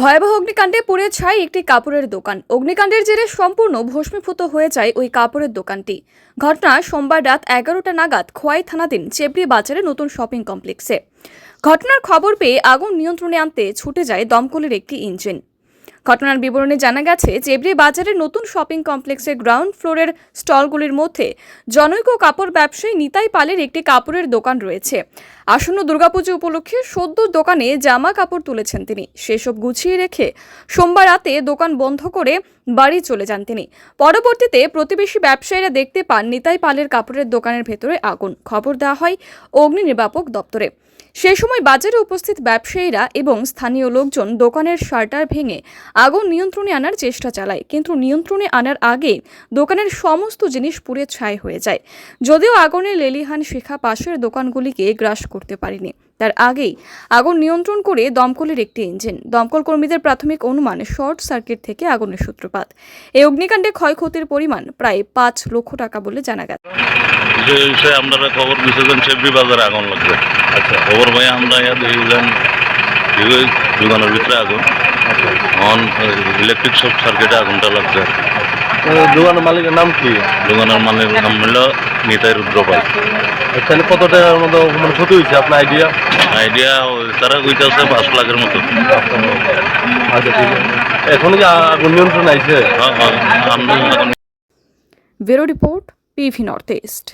ভয়াবহ অগ্নিকাণ্ডে পুড়ে ছাই একটি কাপড়ের দোকান। অগ্নিকাণ্ডের জেরে সম্পূর্ণ ভস্মীভূত হয়ে যায় ওই কাপড়ের দোকানটি। ঘটনা সোমবার রাত এগারোটা নাগাদ খোয়াই থানাধীন চেপড়ি বাজারে নতুন শপিং কমপ্লেক্সে। ঘটনার খবর পেয়ে আগুন নিয়ন্ত্রণে আনতে ছুটে যায় দমকলের একটি ইঞ্জিন। ঘটনার বিবরণে জানা গেছে, জেবরি বাজারের নতুন শপিং কমপ্লেক্সের গ্রাউন্ড ফ্লোরের স্টলগুলির মধ্যে জনৈক কাপড় ব্যবসায়ী নিতাই পালের একটি কাপড়ের দোকান রয়েছে। আসন্ন দুর্গাপুজো উপলক্ষে সদ্য দোকানে জামা কাপড় তুলেছেন তিনি। সেসব গুছিয়ে রেখে সোমবার রাতে দোকান বন্ধ করে বাড়ি চলে যান তিনি। পরবর্তীতে প্রতিবেশী ব্যবসায়ীরা দেখতে পান নিতাই পালের কাপড়ের দোকানের ভেতরে আগুন। খবর দেওয়া হয় অগ্নি নির্বাপক দপ্তরে। সে সময় বাজারে উপস্থিত ব্যবসায়ীরা এবং স্থানীয় লোকজন দোকানের শার্টার ভেঙে আগুন নিয়ন্ত্রণে আনার চেষ্টা চালায়। কিন্তু নিয়ন্ত্রণে আনার আগে দোকানের সমস্ত জিনিস পুড়ে ছাই হয়ে যায়। যদিও আগুনের লেলিহান শিখা পাশের দোকানগুলিকে গ্রাস করতে পারেনি। তার আগেই আগুন নিয়ন্ত্রণ করে দমকলের একটি ইঞ্জিন। দমকল কর্মীদের প্রাথমিক অনুমান শর্ট সার্কিট থেকে আগুনের সূত্রপাত। এই অগ্নিকাণ্ডে ক্ষয়ক্ষতির পরিমাণ প্রায় পাঁচ লক্ষ টাকা বলে জানা গেছে। যে বিষয়ে আপনারা খবর দিয়েছিলেন বাজারে আগুন লাগবে আচ্ছা। খবর ভাই আমরা ইয়া দোকানের ভিতরে আগুন। অন ইলেকট্রিক সব সার্কিটে আগুনটা লাগছে। দোকানের মালিকের নাম কি? দোকানের মালিকের নাম হলো নিতাই রুদ্রপাল। তাহলে কত টাকার মতো মানে ক্ষতি হয়েছে? আপনার আইডিয়া আইডিয়া তারা কইতেছে পাঁচ লাখের মতো। আচ্ছা ঠিক আছে। এখন কি আগুন নিয়ন্ত্রণ আইছে। হ্যাঁ হ্যাঁ bureau report PV north east.